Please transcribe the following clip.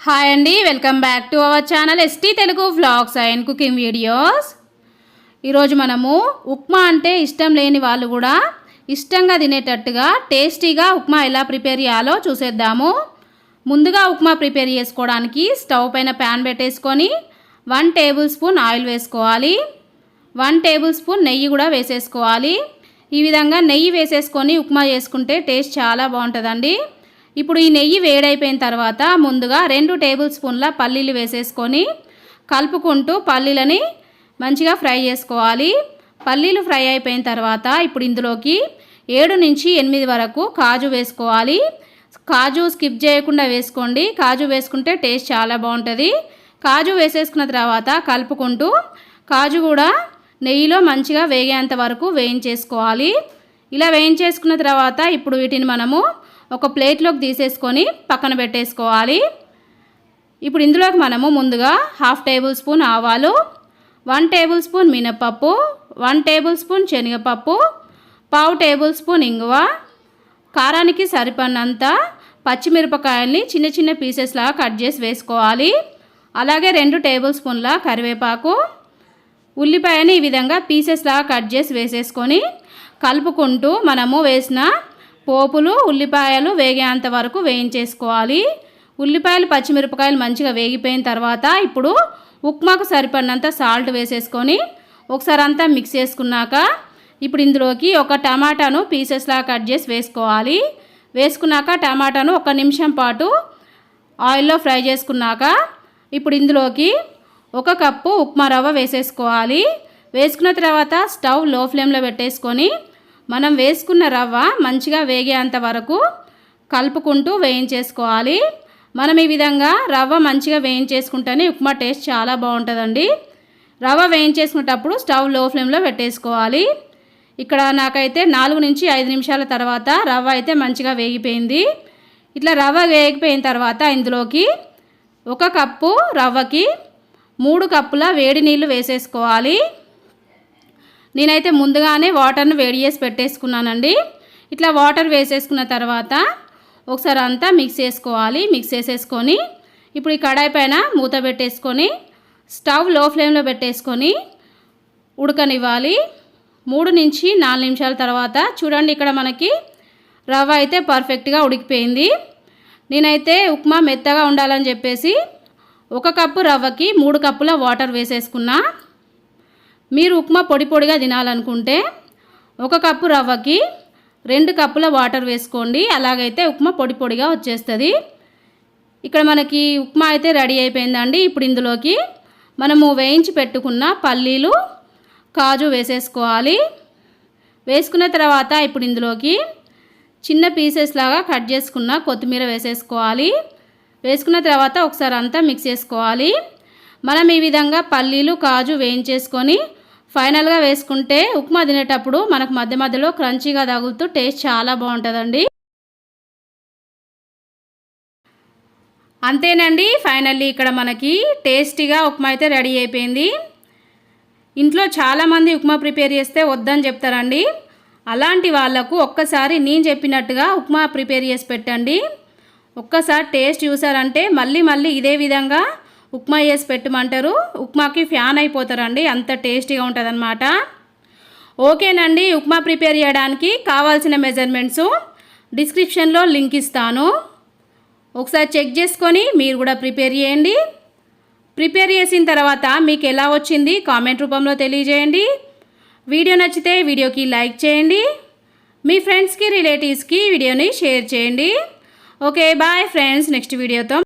Hi అండి welcome back to our channel ST Telugu vlogs and cooking videos. ఈరోజు మనము ఉప్మా అంటే ఇష్టం లేని వాళ్ళు కూడా ఇష్టంగా తినేటట్టుగా టేస్టీగా ఉప్మా ఎలా ప్రిపేర్ చేయాలో చూసేద్దాము. ముందుగా ఉప్మా ప్రిపేర్ చేసుకోవడానికి స్టవ్ పైన ప్యాన్ పెట్టేసుకొని వన్ టేబుల్ స్పూన్ ఆయిల్ వేసుకోవాలి. వన్ టేబుల్ స్పూన్ నెయ్యి కూడా వేసేసుకోవాలి. ఈ విధంగా నెయ్యి వేసేసుకొని ఉప్మా చేసుకుంటే టేస్ట్ చాలా బాగుంటుందండి. ఇప్పుడు ఈ నెయ్యి వేడైపోయిన తర్వాత ముందుగా రెండు టేబుల్ స్పూన్ల పల్లీలు వేసేసుకొని కలుపుకుంటూ పల్లీలని మంచిగా ఫ్రై చేసుకోవాలి. పల్లీలు ఫ్రై అయిపోయిన తర్వాత ఇప్పుడు ఇందులోకి ఏడు నుంచి ఎనిమిది వరకు కాజు వేసుకోవాలి. కాజు స్కిప్ చేయకుండా వేసుకోండి. కాజు వేసుకుంటే టేస్ట్ చాలా బాగుంటుంది. కాజు వేసేసుకున్న తర్వాత కలుపుకుంటూ కాజు కూడా నెయ్యిలో మంచిగా వేగేంత వరకు వేయించేసుకోవాలి. ఇలా వేయించేసుకున్న తర్వాత ఇప్పుడు వీటిని మనము ఒక ప్లేట్లోకి తీసేసుకొని పక్కన పెట్టేసుకోవాలి. ఇప్పుడు ఇందులోకి మనము ముందుగా హాఫ్ టేబుల్ స్పూన్ ఆవాలు వన్ టేబుల్ స్పూన్ మినపప్పు వన్ టేబుల్ స్పూన్ శనగపప్పు పావు టేబుల్ స్పూన్ ఇంగువ కారానికి సరిపడినంత పచ్చిమిరపకాయల్ని చిన్న చిన్న పీసెస్ లాగా కట్ చేసి వేసుకోవాలి. అలాగే రెండు టేబుల్ స్పూన్ల కరివేపాకు ఉల్లిపాయని ఈ విధంగా పీసెస్ లాగా కట్ చేసి వేసేసుకొని కలుపుకుంటూ మనము వేసిన పోపులు ఉల్లిపాయలు వేగేంత వరకు వేయించేసుకోవాలి. ఉల్లిపాయలు పచ్చిమిరపకాయలు మంచిగా వేగిపోయిన తర్వాత ఇప్పుడు ఉప్మాకు సరిపడినంత సాల్ట్ వేసేసుకొని ఒకసారి అంతా మిక్స్ చేసుకున్నాక ఇప్పుడు ఇందులోకి ఒక టమాటాను పీసెస్లా కట్ చేసి వేసుకోవాలి. వేసుకున్నాక టమాటాను ఒక నిమిషం పాటు ఆయిల్లో ఫ్రై చేసుకున్నాక ఇప్పుడు ఇందులోకి ఒక కప్పు ఉప్మా రవ్వ వేసేసుకోవాలి. వేసుకున్న తర్వాత స్టవ్లో ఫ్లేమ్లో పెట్టేసుకొని మనం వేసుకున్న రవ్వ మంచిగా వేగేంత వరకు కలుపుకుంటూ వేయించేసుకోవాలి. మనం ఈ విధంగా రవ్వ మంచిగా వేయించేసుకుంటేనే ఉప్మా టేస్ట్ చాలా బాగుంటుందండి. రవ్వ వేయించేసుకునేటప్పుడు స్టవ్లో ఫ్లేమ్లో పెట్టేసుకోవాలి. ఇక్కడ నాకైతే నాలుగు నుంచి ఐదు నిమిషాల తర్వాత రవ్వ అయితే మంచిగా వేగిపోయింది. ఇట్లా రవ్వ వేగిపోయిన తర్వాత ఇందులోకి ఒక కప్పు రవ్వకి మూడు కప్పుల వేడి నీళ్ళు వేసేసుకోవాలి. నేనైతే ముందుగానే వాటర్ను వేడి చేసి పెట్టేసుకున్నానండి. ఇట్లా వాటర్ వేసేసుకున్న తర్వాత ఒకసారి అంతా మిక్స్ చేసుకోవాలి. మిక్స్ చేసేసుకొని ఇప్పుడు ఈ కడాయి పైన మూత పెట్టేసుకొని స్టవ్లో ఫ్లేమ్లో పెట్టేసుకొని ఉడకనివ్వాలి. మూడు నుంచి నాలుగు నిమిషాల తర్వాత చూడండి ఇక్కడ మనకి రవ్వ అయితే పర్ఫెక్ట్గా ఉడికిపోయింది. నేనైతే ఉప్మా మెత్తగా ఉండాలని చెప్పేసి ఒక కప్పు రవ్వకి మూడు కప్పుల వాటర్ వేసేసుకున్నా. మీరు ఉప్మా పొడి పొడిగా తినాలనుకుంటే ఒక కప్పు రవ్వకి రెండు కప్పుల వాటర్ వేసుకోండి. అలాగైతే ఉప్మా పొడి పొడిగా వచ్చేస్తుంది. ఇక్కడ మనకి ఉప్మా అయితే రెడీ అయిపోయిందండి. ఇప్పుడు ఇందులోకి మనము వేయించి పెట్టుకున్న పల్లీలు కాజు వేసేసుకోవాలి. వేసుకున్న తర్వాత ఇప్పుడు ఇందులోకి చిన్న పీసెస్ లాగా కట్ చేసుకున్న కొత్తిమీర వేసేసుకోవాలి. వేసుకున్న తర్వాత ఒకసారి అంతా మిక్స్ చేసుకోవాలి. మనం ఈ విధంగా పల్లీలు కాజు వేయించేసుకొని ఫైనల్గా వేసుకుంటే ఉప్మా తినేటప్పుడు మనకు మధ్య మధ్యలో క్రంచీగా తగులుతూ టేస్ట్ చాలా బాగుంటుందండి. అంతేనండి ఫైనల్లీ ఇక్కడ మనకి టేస్టీగా ఉప్మా అయితే రెడీ అయిపోయింది. ఇంట్లో చాలామంది ఉప్మా ప్రిపేర్ చేస్తే వద్దని చెప్తారండి. అలాంటి వాళ్ళకు ఒక్కసారి నేను చెప్పినట్టుగా ఉప్మా ప్రిపేర్ చేసి పెట్టండి. ఒక్కసారి టేస్ట్ చూసారంటే మళ్ళీ మళ్ళీ ఇదే విధంగా ఉప్మా చేసి పెట్టమంటారు. ఉప్మాకి ఫ్యాన్ అయిపోతారండి. అంత టేస్టీగా ఉంటుందన్నమాట. ఓకేనండి. ఉప్మా ప్రిపేర్ చేయడానికి కావాల్సిన మెజర్మెంట్స్ డిస్క్రిప్షన్లో లింక్ ఇస్తాను. ఒకసారి చెక్ చేసుకొని మీరు కూడా ప్రిపేర్ చేయండి. ప్రిపేర్ చేసిన తర్వాత మీకు ఎలా వచ్చింది కామెంట్ రూపంలో తెలియజేయండి. వీడియో నచ్చితే వీడియోకి లైక్ చేయండి. మీ ఫ్రెండ్స్కి రిలేటివ్స్కి వీడియోని షేర్ చేయండి. Okay bye friends. నెక్స్ట్ వీడియోతో